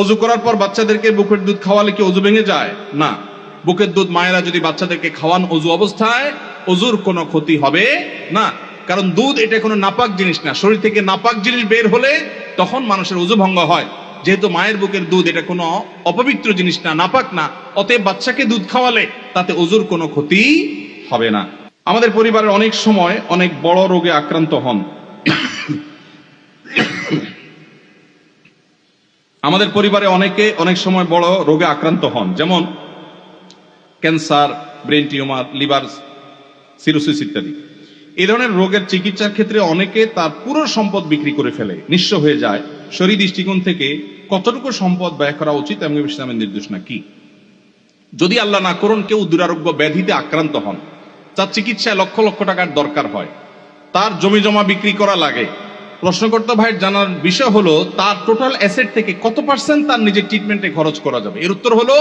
অজু করার পর বাচ্চাদেরকে বুকের দুধ খাওয়ালে কি অজু ভেঙে যায়? না। বুকের দুধ মায়েরা যদি বাচ্চাদেরকে খাওয়ান অজু অবস্থায়, অজুর কোনো ক্ষতি হবে না। কারণ দুধ এটা কোনো নাপাক জিনিস না। শরীর থেকে নাপাক জিনিস বের হলে তখন মানুষের অজু ভঙ্গ হয়। যেহেতু মায়ের বুকের দুধ এটা কোনো অপবিত্র জিনিস না, নাপাক না, অতএব বাচ্চাকে দুধ খাওয়ালে তাতে অজুর কোনো ক্ষতি হবে না। আমাদের পরিবারের অনেক সময় অনেক বড় রোগে আক্রান্ত হন। আমাদের পরিবারে অনেকে অনেক সময় বড় রোগে আক্রান্ত হন। যেমন cancer, brain tumour, liver cirrhosis ইত্যাদি। এই ধরনের রোগের চিকিৎসার ক্ষেত্রে অনেকে তার পুরো সম্পদ বিক্রি করে ফেলে, নিঃস্ব হয়ে যায়। শরীর দৃষ্টিকোণ থেকে কতটুকু সম্পদ ব্যয় করা উচিত এমনি ইসলামের নির্দেশনা কি? যদি আল্লাহ না করুন, কেউ দুরারোগ্য ব্যাধিতে আক্রান্ত হন। তার চিকিৎসায় লক্ষ লক্ষ টাকার দরকার হয়। তার জমি জমা বিক্রি করা লাগে। প্রশ্নকর্তা ভাইয়ের জানার বিষয় হলো, তার টোটাল অ্যাসেট থেকে কত পার্সেন্ট তার নিজের ট্রিটমেন্টে খরচ করা যাবে? এর উত্তর হলো,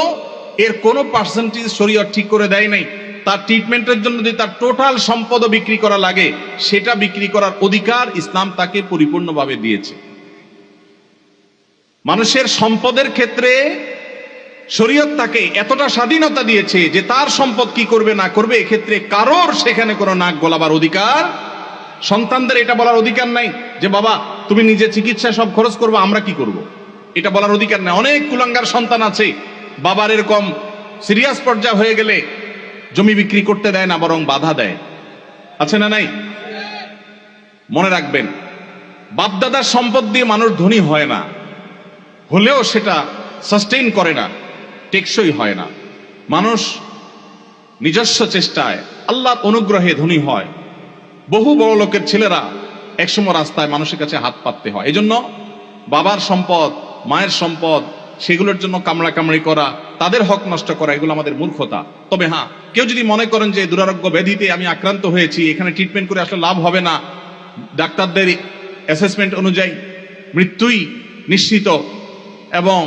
এর কোনো পার্সেন্টেজ শরীয়ত ঠিক করে দেয় নাই। তার ট্রিটমেন্টের জন্য যদি তার টোটাল সম্পদ বিক্রি করা লাগে, সেটা বিক্রি করার অধিকার ইসলাম তাকে পরিপূর্ণভাবে দিয়েছে। মানুষের সম্পদের ক্ষেত্রে শরীয়ত তাকে এতটা স্বাধীনতা দিয়েছে যে তার সম্পদ কি করবে, না করবে, এক্ষেত্রে কারোর সেখানে কোনো নাক গলাবার অধিকার, সন্তানদের এটা বলার অধিকার নাই। যে বাবা, তুমি নিজে চিকিৎসা সব খরচ করব, আমরা কি করব। এটা বলার অধিকার নেই। অনেক কুলাঙ্গার সন্তান আছে, বাবার এরকম সিরিয়াস পর্যায়ে হয়ে গেলে জমি বিক্রি করতে দেয় না, বরং বাধা দেয়। আছে না নাই? মনে রাখবেন, বাপদাদার সম্পদ দিয়ে মানুষ ধনী হয় না, হলেও সেটা সাস্টেইন করে না, টেকসই হয় না। মানুষ নিজস্ব চেষ্টায়, আল্লাহর অনুগ্রহে ধনী হয়। বহু বড় লোকের ছেলেরা একসময় রাস্তায় মানুষের কাছে হাত পাততে হয়। এজন্য বাবার সম্পদ, মায়ের সম্পদ, সেগুলোর জন্য কামড়া কামড়ি করা, তাদের হক নষ্ট করা, এগুলো আমাদের মূর্খতা। তবে হ্যাঁ কেউ যদি মনে করেন যে দুরারোগ্য ব্যাধিতে আমি আক্রান্ত হয়েছি, এখানে ট্রিটমেন্ট করে আসলে লাভ হবে না, ডাক্তারদের অ্যাসেসমেন্ট অনুযায়ী মৃত্যুই নিশ্চিত এবং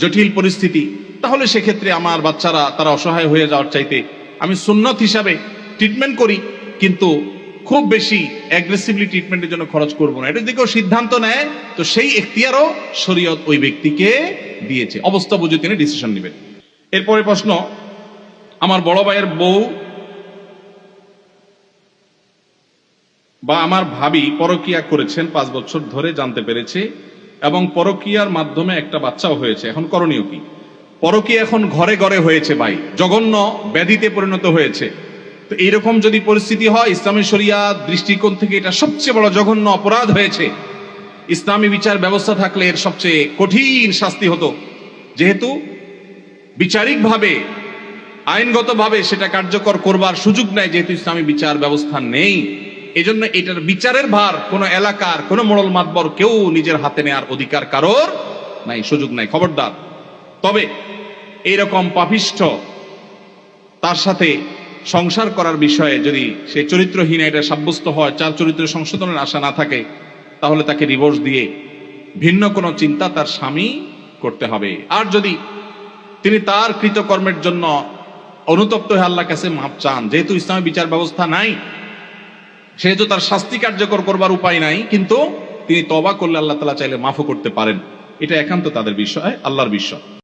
জটিল পরিস্থিতি। তাহলে সেক্ষেত্রে আমার বাচ্চারা, তারা অসহায় হয়ে যাওয়ার চাইতে আমি সুন্নত হিসাবে ট্রিটমেন্ট করি, কিন্তু খুব বেশি অ্যাগ্রেসিভলি ট্রিটমেন্টের জন্য খরচ করব না। এটা যদি কেউ সিদ্ধান্ত নেয়, তো সেই এখতিয়ারও শরীয়ত ওই ব্যক্তিকে দিয়েছে। অবস্থা বুঝে তিনি ডিসিশন নেবেন। এরপরে প্রশ্ন, আমার বড় ভাইয়ের বউ বা আমার ভাবি পরকিয়া করেছেন পাঁচ বছর ধরে, জানতে পেরেছে, এবং পরকিয়ার মাধ্যমে একটা বাচ্চাও হয়েছে। এখন করণীয় কি? পরকিয়া এখন ঘরে ঘরে হয়েছে ভাই। জঘন্য ব্যাধিতে পরিণত হয়েছে। তো এইরকম যদি পরিস্থিতি হয় ইসলামী শরিয়া দৃষ্টিকোণ থেকে এটা সবচেয়ে বড় জঘন্য অপরাধ হয়েছে। ইসলামী বিচার ব্যবস্থা থাকলে এর সবচেয়ে কঠিন শাস্তি হতো। যেহেতু বিচারিকভাবে, আইনগতভাবে সেটা কার্যকর করবার সুযোগ নেই, যেহেতু ইসলামী বিচার ব্যবস্থা নেই। এজন্য এটার বিচারের ভার কোনো এলাকার, কোন মোড়ল মাতবর কেউ নিজের হাতে নেওয়ার অধিকার কারোর নাই, সুযোগ নাই। খবরদার। তবে এইরকম পাপিষ্ঠ, তার সাথে সংসার করার বিষয়ে যদি সে চরিত্রহীন, এটা সাব্যস্ত হয়, চার চরিত্র সংশোধনের আশা না থাকে, তাহলে তাকে ডিভোর্স দিয়ে ভিন্ন কোনো চিন্তা তার স্বামী করতে হবে। আর যদি তিনি তার কৃতকর্মের জন্য অনুতপ্ত হয়ে আল্লাহ কাছে মাপ চান, যেহেতু ইসলামী বিচার ব্যবস্থা নাই, সেহেতু তার শাস্তি কার্যকর করবার উপায় নাই, কিন্তু তিনি তবা করলে আল্লাহ তালা চাইলে মাফও করতে পারেন। এটা একান্ত তাদের বিষয়, আল্লাহর বিষয়।